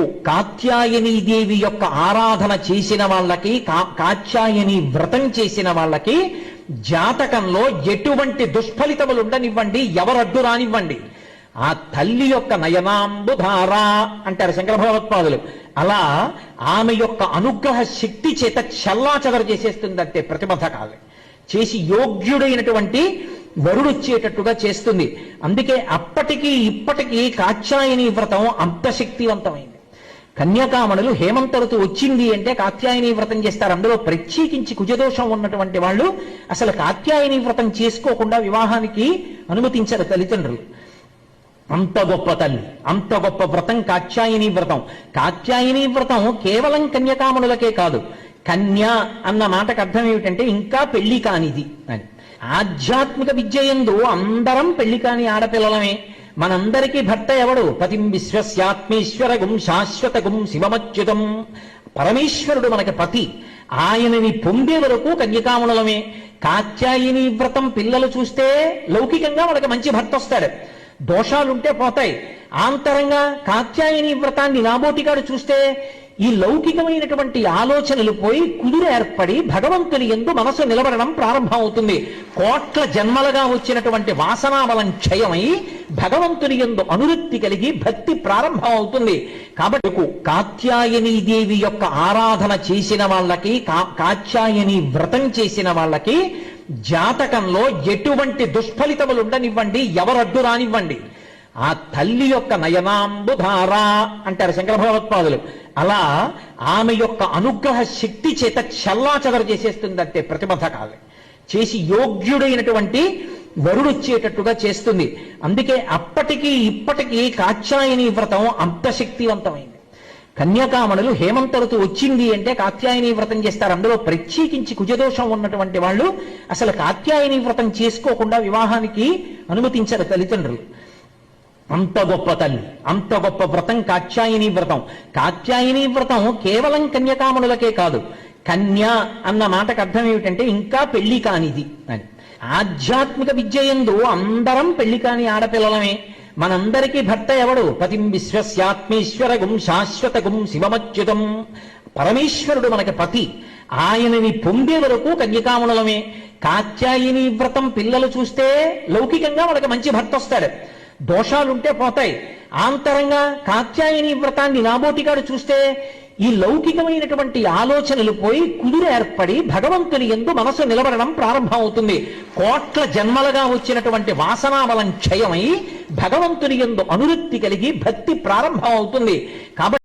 మటుకు దేవి యొక్క ఆరాధన చేసిన వాళ్ళకి కా- కాత్యాయని వ్రతం చేసిన వాళ్ళకి జాతకంలో ఎటువంటి దుష్ఫలితములు ఉండనివ్వండి ఎవరడ్డు రానివ్వండి. ఆ తల్లి యొక్క నయనాంబుధార అంటారు శంకర భగవత్పాదులు. అలా ఆమె యొక్క అనుగ్రహ శక్తి చేత చల్లా చల్లాచదరు చేసేస్తుందంటే ప్రతిబంధకాలు చేసి యోగ్యుడైనటువంటి వరుడు వచ్చేటట్టుగా చేస్తుంది. అందుకే అప్పటికి ఇప్పటికీ కాత్యాయని వ్రతం అంత శక్తివంతమైంది కన్యాకామణులు హేమంతరుతు వచ్చింది అంటే కాత్యాయని వ్రతం చేస్తారు. అందులో ప్రత్యేకించి కుజదోషం ఉన్నటువంటి వాళ్ళు అసలు కాత్యాయని వ్రతం చేసుకోకుండా వివాహానికి అనుమతించరు తల్లిదండ్రులు. అంత గొప్ప తల్లి అంత గొప్ప వ్రతం కాత్యాయని వ్రతం. కాత్యాయని వ్రతం కేవలం కన్యకామణులకే కాదు. కన్య అన్న మాటకు అర్థం ఏమిటంటే ఇంకా పెళ్ళి కానిది అని. ఆధ్యాత్మిక విద్య ఎందు అందరం పెళ్ళి కాని ఆడపిల్లలమే. మనందరికీ భర్త ఎవడు? పతిం విశ్వస్యాత్మేశ్వరగుం శాశ్వతగుం శివమచ్యుతం. పరమేశ్వరుడు మనకి పతి. ఆయనని పొందే వరకు కన్యకాములమే కాత్యాయని వ్రతం పిల్లలు చూస్తే లౌకికంగా మనకి మంచి భర్త వస్తాడు. దోషాలుంటే పోతాయి. ఆంతరంగా కాత్యాయని వ్రతాన్ని నాబోటిగాడు చూస్తే ఈ లౌకికమైనటువంటి ఆలోచనలు పోయి కుదురు ఏర్పడి భగవంతుని ఎందు మనసు నిలబడడం ప్రారంభమవుతుంది. కోట్ల జన్మలుగా వచ్చినటువంటి వాసనాబలం క్షయమై భగవంతుని ఎందు అనురక్తి కలిగి భక్తి ప్రారంభమవుతుంది. కాబట్టి కాత్యాయని దేవి యొక్క ఆరాధన చేసిన వాళ్ళకి కాత్యాయని వ్రతం చేసిన వాళ్ళకి జాతకంలో ఎటువంటి దుష్ఫలితములు ఉండనివ్వండి ఎవరడ్డు రానివ్వండి. ఆ తల్లి యొక్క నయనాంబుధార అంటారు శంకర భగవత్పాదులు. అలా ఆమె యొక్క అనుగ్రహ శక్తి చేత చల్లా చల్లాచదరు చేసేస్తుందంటే ప్రతిబంధకాలు. చేసి యోగ్యుడైనటువంటి వచ్చేటట్టుగా చేస్తుంది. అందుకే అప్పటికి ఇప్పటికీ కాత్యాయని వ్రతం అంత శక్తివంతమైంది కన్యాకామణులు హేమంతరుతు వచ్చింది అంటే కాత్యాయని వ్రతం చేస్తారు. అందులో ప్రత్యేకించి కుజదోషం ఉన్నటువంటి వాళ్ళు అసలు కాత్యాయని వ్రతం చేసుకోకుండా వివాహానికి అనుమతించరు తల్లిదండ్రులు. అంత గొప్ప తల్లి అంత గొప్ప వ్రతం కాత్యాయని వ్రతం. కాత్యాయని వ్రతం కేవలం కన్యకామణులకే కాదు. కన్య అన్న మాటకు అర్థం ఏమిటంటే ఇంకా పెళ్ళి కానిది అని. ఆధ్యాత్మిక విద్య ఎందు అందరం పెళ్ళి కాని ఆడపిల్లలమే. మనందరికీ భర్త ఎవడు? పతిం విశ్వస్యాత్మేశ్వరగుం శాశ్వతగుం శివమచ్యుతం. పరమేశ్వరుడు మనకి పతి. ఆయనని పొందే వరకు కన్యకామణులమే. కాత్యాయని వ్రతం పిల్లలు చూస్తే లౌకికంగా మనకి మంచి భర్త వస్తాడు. దోషాలుంటే పోతాయి. ఆంతరంగా కాత్యాయని వ్రతాన్ని నాబోటిగాడు చూస్తే ఈ లౌకికమైనటువంటి ఆలోచనలు పోయి కుదురు ఏర్పడి భగవంతుని ఎందు మనసు నిలబడడం ప్రారంభమవుతుంది. కోట్ల జన్మలుగా వచ్చినటువంటి వాసనాబలం క్షయమై భగవంతుని ఎందు అనురక్తి కలిగి భక్తి ప్రారంభమవుతుంది. కాబట్టి